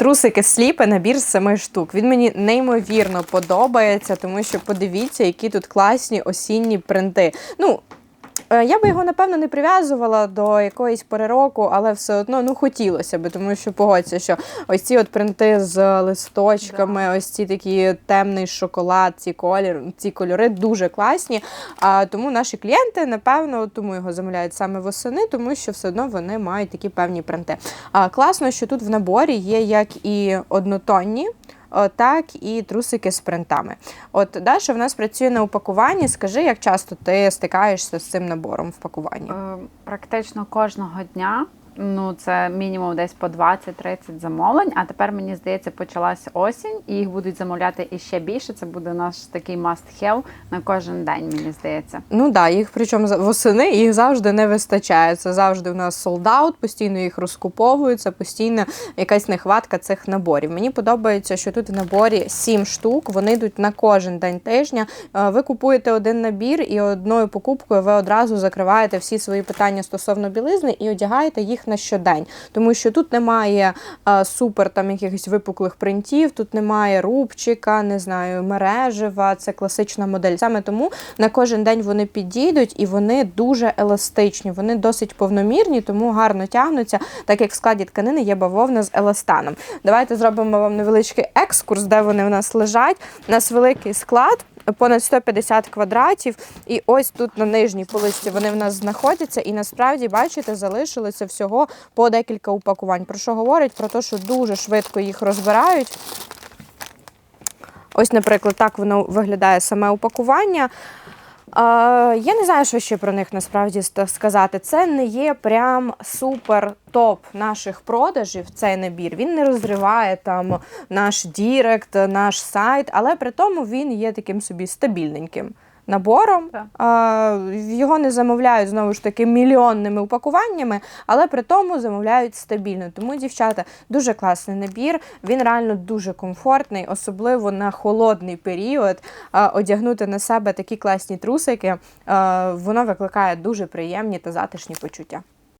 Трусики сліпи, набір з семи штук. Він мені неймовірно подобається, тому що подивіться, які тут класні осінні принти. Ну, я би його, напевно, не прив'язувала до якоїсь пори року, але все одно ну, хотілося би, тому що погодься, що ось ці от принти з листочками, ось ці такі темний шоколад, ці колір, ці кольори дуже класні. А, тому наші клієнти, напевно, тому його замовляють саме восени, тому що все одно вони мають такі певні принти. А, класно, що тут в наборі є як і однотонні. О, Так і трусики з принтами. От Даша в нас працює на упакуванні. Скажи, як часто ти стикаєшся з цим набором в пакуванні? Е, Практично кожного дня. Ну, це мінімум десь по 20-30 замовлень. А тепер мені здається, почалась осінь, і їх будуть замовляти іще більше. Це буде наш такий must-have на кожен день, мені здається. Ну да, їх причому восени їх завжди не вистачає. Це завжди в нас солдаут, постійно їх розкуповуються, постійно якась нехватка цих наборів. Мені подобається, що тут в наборі 7 штук. Вони йдуть на кожен день тижня. Е, Ви купуєте один набір, і одною покупкою ви одразу закриваєте всі свої питання стосовно білизни і одягаєте їх на щодень. Тому що тут немає е, супер там якихось випуклих принтів, тут немає рубчика, не знаю, мережева, це класична модель. Саме тому на кожен день вони підійдуть і вони дуже еластичні, вони досить повномірні, тому гарно тягнуться, так як в складі тканини є бавовна з еластаном. Давайте зробимо вам невеличкий екскурс, де вони в нас лежать. У нас великий склад. Понад 150 квадратів, і ось тут на нижній поличці вони в нас знаходяться. І насправді, бачите, залишилося всього по декілька упакувань. Про що говорить? Про те, що дуже швидко їх розбирають. Ось, наприклад, так воно виглядає саме упакування. Я не знаю, що ще про них насправді сказати. Це не є прям супер топ наших продажів. Цей набір. Він не розриває там наш Дірект, наш сайт, але при тому він є таким собі стабільненьким. Набором. А, його не замовляють знову ж таки мільйонними упакуваннями, але при тому замовляють стабільно. Тому, дівчата, дуже класний набір. Він реально дуже комфортний, особливо на холодний період. А, Одягнути на себе такі класні трусики, а, воно викликає дуже приємні та затишні почуття.